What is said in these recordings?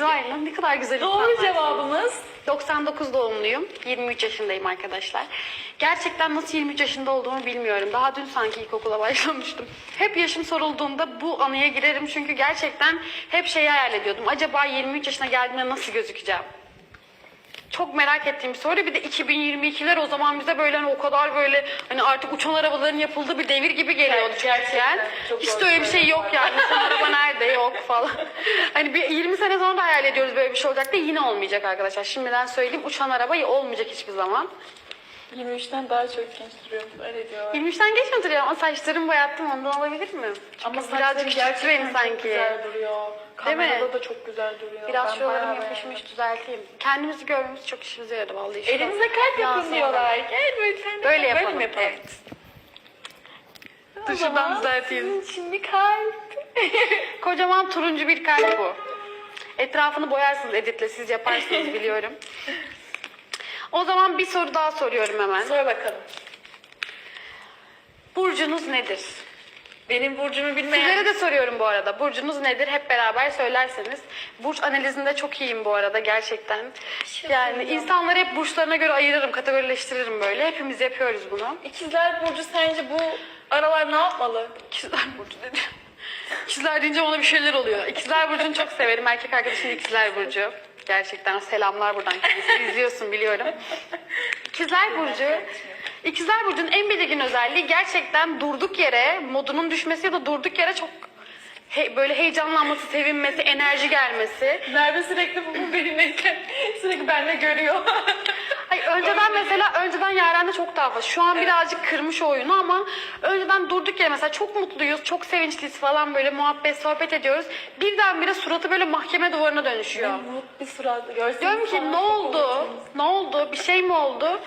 Lan ne kadar güzel Doğru cevabımız 99 doğumluyum. 23 yaşındayım arkadaşlar. Gerçekten nasıl 23 yaşında olduğumu bilmiyorum. Daha dün sanki ilkokula başlamıştım. Hep yaşım sorulduğunda bu anıya girerim çünkü gerçekten hep şeyi hayal ediyordum. Acaba 23 yaşına geldiğimde nasıl gözükeceğim? Çok merak ettiğim bir soru. Bir de 2022'ler o zaman bize böyle hani o kadar böyle hani artık uçan arabaların yapıldığı bir devir gibi geliyordu Gerçekten, çocukken. çok Hiç de öyle bir şey yok yani. Uçan araba nerede yok falan. Hani bir 20 sene sonra da hayal ediyoruz böyle bir şey olacak da yine olmayacak arkadaşlar. Şimdiden söyleyeyim uçan araba olmayacak hiçbir zaman. 23'ten daha çok genç duruyorum. Öyle diyorlar. 23'ten geç mi duruyor ama saçlarımı boyattım ondan olabilir mi? Ama birazcık saçların küçülttü gerçekten çok sanki. güzel duruyor. Değil mi? Kamerada da çok güzel duruyor. Biraz Ben şuralarım bayağı yapışmış düzelteyim. Kendimizi görmemiz çok işimize yaradı vallahi. Şurada. Elinize kalp yapın sonra. diyorlar. Gel böyle sen de Böyle yap, yapalım. mi? Evet. O Dur zaman şuradan düzelteyim. Sizin için bir kalp. Kocaman turuncu bir kalp bu. Etrafını boyarsınız editle siz yaparsınız biliyorum. O zaman bir soru daha soruyorum hemen. Sor bakalım. Burcunuz nedir? Benim burcumu bilmeyen... Sizlere de soruyorum bu arada. Burcunuz nedir? Hep beraber söylerseniz. Burç analizinde çok iyiyim bu arada gerçekten. Yani insanları hep burçlarına göre ayırırım, kategorileştiririm böyle. Hepimiz yapıyoruz bunu. İkizler Burcu sence bu aralar ne yapmalı? İkizler Burcu dedi. İkizler deyince ona bir şeyler oluyor. İkizler Burcu'nu çok severim. Erkek arkadaşım da İkizler Burcu. Gerçekten selamlar buradan kendisi. İzliyorsun biliyorum. İkizler Burcu. İkizler Burcu'nun en belirgin özelliği gerçekten durduk yere modunun düşmesi ya da durduk yere çok he- böyle heyecanlanması, sevinmesi, enerji gelmesi. Merve sürekli bu bu benimleyken sürekli benle görüyor. Hayır, önceden mesela önceden Yaren'de çok daha fazla. Şu an birazcık kırmış oyunu ama önceden durduk yere mesela çok mutluyuz, çok sevinçliyiz falan böyle muhabbet, sohbet ediyoruz. Birdenbire suratı böyle mahkeme duvarına dönüşüyor. Mut bir surat görseniz Diyorum ki falan ne çok oldu? olursunuz. Ne oldu? Bir şey mi oldu?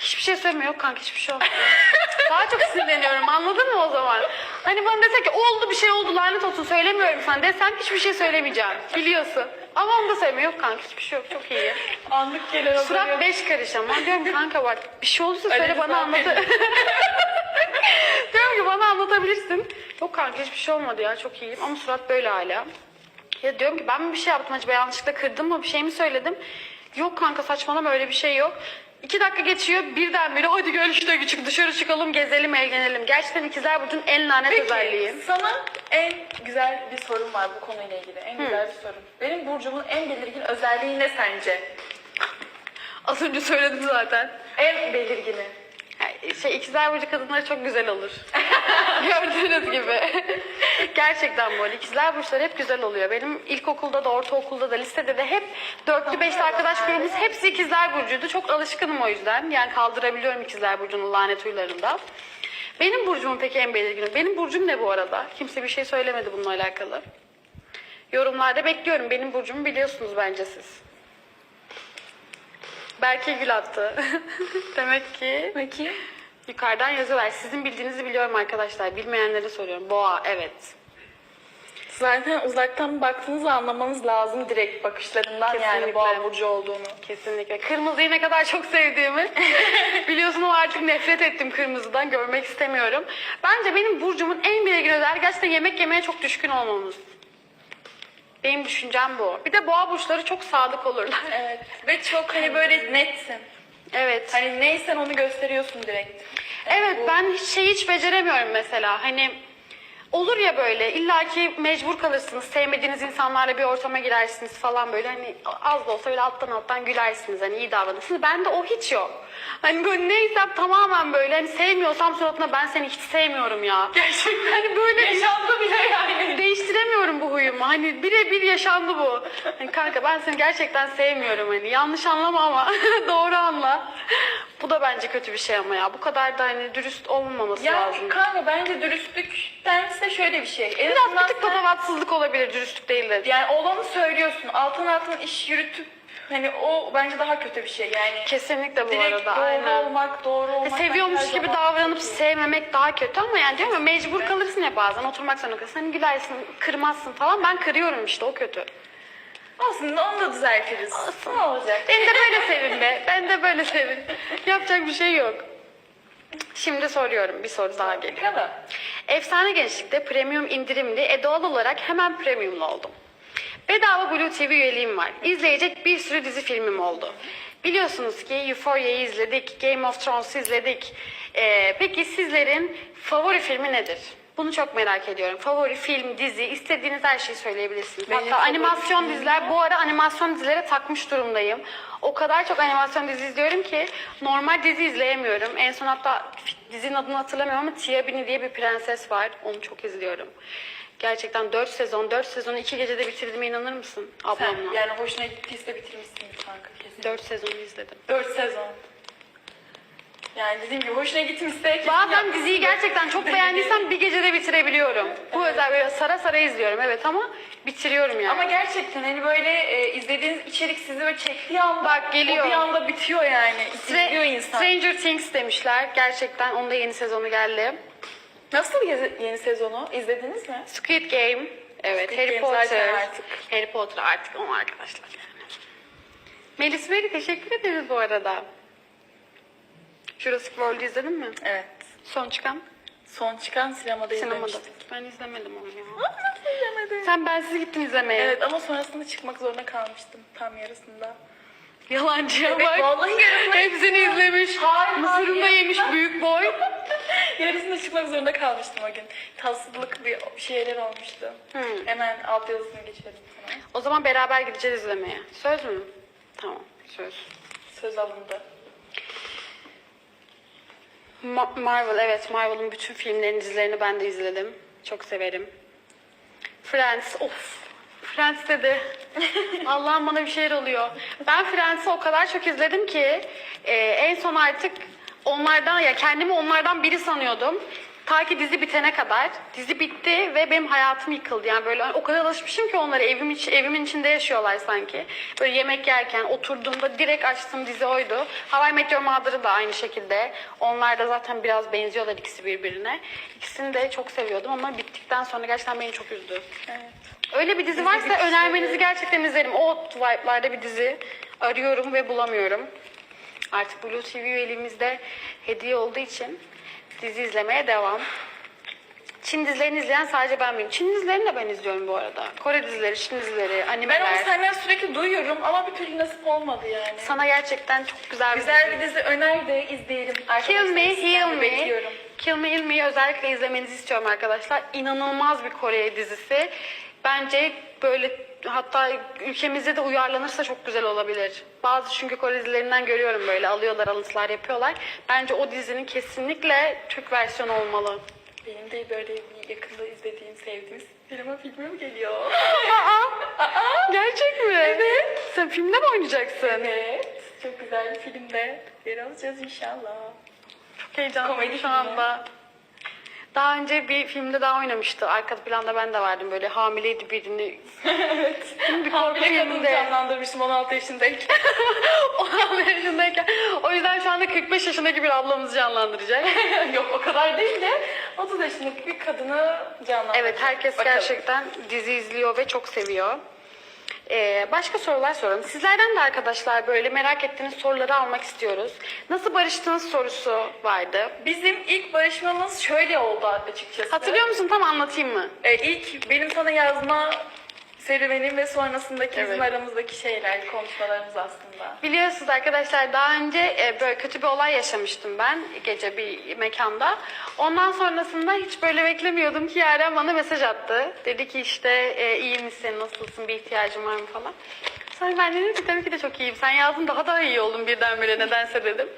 Hiçbir şey söylemiyor. Yok kanka hiçbir şey olmadı. Daha çok sinirleniyorum anladın mı o zaman? Hani bana dese ki oldu bir şey oldu lanet olsun söylemiyorum sana desem hiçbir şey söylemeyeceğim. Biliyorsun. Ama onu da söylemiyor. Yok kanka hiçbir şey yok çok iyi. Anlık gelen Surat beş karış ama diyorum kanka bak bir şey olursa söyle Öyle bana anlat. diyorum ki bana anlatabilirsin. Yok kanka hiçbir şey olmadı ya çok iyiyim ama surat böyle hala. Ya diyorum ki ben mi bir şey yaptım acaba yanlışlıkla kırdım mı bir şey mi söyledim? Yok kanka saçmalama öyle bir şey yok. İki dakika geçiyor birdenbire hadi gel işte küçük dışarı çıkalım gezelim eğlenelim. Gerçekten ikizler burcun en lanet Peki özelliği. sana en güzel bir sorum var bu konuyla ilgili. En güzel bir sorum. Benim burcumun en belirgin özelliği ne sence? Az önce söyledim zaten. En belirgini. Yani Şey ikizler burcu kadınları çok güzel olur. Gördüğünüz gibi. Gerçekten böyle ikizler burçları hep güzel oluyor. Benim ilkokulda da, ortaokulda da, lisede de hep dörtlü beşli arkadaş grubumuz hepsi ikizler burcuydu. Çok alışkınım o yüzden. Yani kaldırabiliyorum ikizler burcunun lanet huylarında. Benim burcumun peki en belirgini. Benim burcum ne bu arada? Kimse bir şey söylemedi bununla alakalı. Yorumlarda bekliyorum. Benim burcumu biliyorsunuz bence siz. Berke Gül attı. Demek ki Peki. Yukarıdan yazıyorlar. Sizin bildiğinizi biliyorum arkadaşlar. Bilmeyenlere soruyorum. Boğa evet. Zaten uzaktan baktığınızda anlamanız lazım direkt bakışlarından yani Kesinlikle. boğa burcu olduğunu. Kesinlikle. Kırmızıyı ne kadar çok sevdiğimi biliyorsun ama artık nefret ettim kırmızıdan. Görmek istemiyorum. Bence benim burcumun en belirgin özelliği gerçekten yemek yemeye çok düşkün olmamız. Benim düşüncem bu. Bir de boğa burçları çok sadık olurlar. Evet. Ve çok hani böyle netsin. Evet. Hani neysen onu gösteriyorsun direkt. Evet ben hiç şey hiç beceremiyorum mesela. Hani olur ya böyle illaki mecbur kalırsınız. Sevmediğiniz insanlarla bir ortama girersiniz falan böyle hani az da olsa böyle alttan alttan gülersiniz hani iyi davranırsınız. Bende o hiç yok. Hani böyle neysem tamamen böyle hani sevmiyorsam suratına ben seni hiç sevmiyorum ya. Gerçekten hani böyle Yaşandı bile yani. değiştiremiyorum bu huyumu. Hani birebir yaşandı bu. Hani kanka ben seni gerçekten sevmiyorum hani. Yanlış anlama ama doğru anla. Bu da bence kötü bir şey ama ya. Bu kadar da hani dürüst olmaması Ya lazım. kanka bence dürüstlüktense şöyle bir şey. En Biraz azından bir tık sen- patavatsızlık olabilir dürüstlük değil de. Yani olanı söylüyorsun. Altın altın iş yürütüp hani o bence daha kötü bir şey. Yani Kesinlikle bu direkt arada. doğru Aynen. olmak, doğru olmak. bence Seviyormuş gibi davranıp sevmemek daha kötü ama yani diyorum ya mecbur kalırsın ya bazen oturmak zorunda kalırsın. Hani gülersin, kırmazsın falan. Ben kırıyorum işte o kötü. Olsun onu da düzeltiriz. Ne olacak? Beni de böyle sevin be. Ben de böyle sevin. Yapacak bir şey yok. Şimdi soruyorum. Bir soru daha geliyor. Bakalım. Efsane Gençlik'te premium indirimli e doğal olarak hemen premiumlu oldum. Bedava Blue TV üyeliğim var. İzleyecek bir sürü dizi filmim oldu. Biliyorsunuz ki Euphoria'yı izledik, Game of Thrones'u izledik. Ee, peki sizlerin favori filmi nedir? Bunu çok merak ediyorum. Favori film, dizi, istediğiniz her şeyi söyleyebilirsiniz. Benim Hatta animasyon diziler, bu ara animasyon dizilere takmış durumdayım. O kadar çok animasyon dizi izliyorum ki normal dizi izleyemiyorum. En son hatta dizinin adını hatırlamıyorum ama Tia Bini diye bir prenses var. Onu çok izliyorum. Gerçekten 4 sezon, 4 sezonu 2 gecede bitirdiğime inanır mısın Sen ablamla? yani hoşuna gittiyse bitirmişsin kanka kesin. 4 sezonu izledim. 4 sezon. Yani dediğim gibi hoşuna gitmişse Bazen diziyi gerçekten çok beğendiysem bir gecede bitirebiliyorum. Bu özel böyle sara sara izliyorum evet ama bitiriyorum yani. Ama gerçekten hani böyle e, izlediğiniz içerik sizi böyle çektiği anda Bak, geliyor. o bir anda bitiyor yani. İzliyor insan. Stranger Things demişler. Gerçekten onun da yeni sezonu geldi. Nasıl yeni, yeni sezonu? İzlediniz mi? Squid Game. Evet, Squid Harry Game zaten Potter. artık. Harry Potter artık o arkadaşlar. Melis Bey teşekkür ederiz bu arada. Jurassic World'u izledin mi? Evet. Son çıkan Son çıkan sinemada, sinemada. izlemiştik. Ben izlemedim onu ya. Nasıl izlemedin? Sen bensiz gittin izlemeye. Evet ama sonrasında çıkmak zorunda kalmıştım tam yarısında. Yalancıya Evet, bak. vallahi yarısında Hepsini izlemiş. Hayır, Mısırını da hayır. yemiş büyük boy. yarısında çıkmak zorunda kalmıştım o gün. Tatsızlık bir bir şeyler olmuştu. Hmm. Hemen alt yazısını geçelim sana. O zaman beraber gideceğiz izlemeye. Söz mü? Tamam, söz. Söz alındı. Ma- Marvel evet Marvel'ın bütün filmlerini dizilerini ben de izledim. Çok severim. Friends of Friends dedi. Allah'ım bana bir şeyler oluyor. Ben Friends'i o kadar çok izledim ki e, en son artık onlardan ya kendimi onlardan biri sanıyordum. Ta ki dizi bitene kadar. Dizi bitti ve benim hayatım yıkıldı. Yani böyle o kadar alışmışım ki onlara evim iç, evimin içinde yaşıyorlar sanki. Böyle yemek yerken oturduğumda direkt açtığım dizi oydu. Hawaii Meteor Mother'ı da aynı şekilde. Onlar da zaten biraz benziyorlar ikisi birbirine. İkisini de çok seviyordum ama bittikten sonra gerçekten beni çok üzdü. Evet. Öyle bir dizi varsa bitişleri- önermenizi gerçekten izlerim. O vibe'larda bir dizi arıyorum ve bulamıyorum. Artık Blue TV üyeliğimizde hediye olduğu için dizi izlemeye devam. Çin dizilerini izleyen sadece ben miyim? Çin dizilerini de ben izliyorum bu arada. Kore dizileri, Çin dizileri, Ben animeler. onu senden sürekli duyuyorum ama bir türlü nasip olmadı yani. Sana gerçekten çok güzel bir Güzel dizi. bir dizi öner de izleyelim. Kill Me, Heal Me. Bekliyorum. Kill Me, Heal Me'yi özellikle izlemenizi istiyorum arkadaşlar. İnanılmaz bir Kore dizisi. Bence böyle hatta ülkemizde de uyarlanırsa çok güzel olabilir. Bazı çünkü Kore dizilerinden görüyorum böyle alıyorlar alıntılar yapıyorlar. Bence o dizinin kesinlikle Türk versiyonu olmalı. Benim de böyle bir yakında izlediğim, sevdiğim sinema filmim geliyor. Aa, gerçek mi? Evet. Sen filmde mi oynayacaksın? evet. Çok güzel bir filmde yer alacağız inşallah. Çok heyecanlıyım Komedi şu filmi. anda. Daha önce bir filmde daha oynamıştı. Arka planda ben de vardım böyle hamileydi birini. evet. Bir korku Hamile kadını filminde. canlandırmıştım 16 yaşındayken. 16 yaşındayken. O yüzden şu anda 45 yaşındaki bir ablamızı canlandıracak. Yok o kadar değil de 30 yaşındaki bir kadını canlandırmış. Evet herkes Bakalım. gerçekten dizi izliyor ve çok seviyor. Ee, başka sorular soralım. Sizlerden de arkadaşlar böyle merak ettiğiniz soruları almak istiyoruz. Nasıl barıştınız sorusu vardı. Bizim ilk barışmamız şöyle oldu açıkçası. Hatırlıyor musun? Tam anlatayım mı? Ee, ilk benim sana yazma serüvenim ve sonrasındaki bizim Evet. aramızdaki şeyler, konuşmalarımız aslında. Biliyorsunuz arkadaşlar daha önce e, böyle kötü bir olay yaşamıştım ben gece bir mekanda. Ondan sonrasında hiç böyle beklemiyordum ki Yaren bana mesaj attı. Dedi ki işte e, iyi misin, nasılsın, bir ihtiyacın var mı falan. Sonra ben dedim ki tabii ki de çok iyiyim. Sen yazdın daha da iyi oldun birdenbire nedense dedim.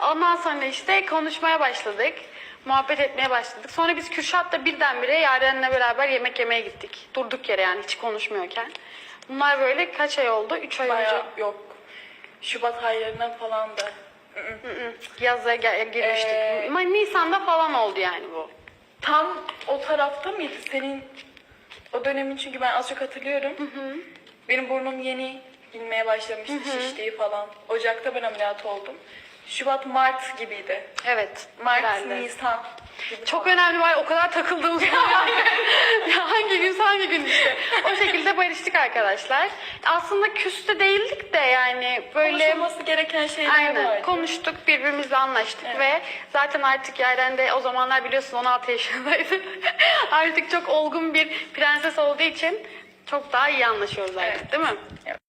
Ondan sonra işte konuşmaya başladık. Muhabbet etmeye başladık. Sonra biz Kürşat'la birdenbire Yaren'le beraber yemek yemeye gittik. Durduk yere yani hiç konuşmuyorken. Bunlar böyle kaç ay oldu? Üç ay önce. Yok. Şubat aylarına falan da. Yaza gel- girmiştik. Ee, Ama Nisan'da falan oldu yani bu. Tam o tarafta mıydı senin o dönemin çünkü ben az çok hatırlıyorum. Benim burnum yeni inmeye başlamıştı şiştiği falan. Ocakta ben ameliyat oldum. Şubat Mart gibiydi. Evet. Mart herhalde. Nisan gibi. Çok önemli var. O kadar takıldığımız var. Ya hangi gün hangi gün işte. O şekilde barıştık arkadaşlar. Aslında küste değildik de yani böyle konuşulması gereken şeyler Aynen. vardı. Konuştuk, birbirimizle anlaştık ve zaten artık Yaren de o zamanlar biliyorsun 16 yaşındaydı. artık çok olgun bir prenses olduğu için çok daha iyi anlaşıyoruz artık Evet. değil mi? Evet.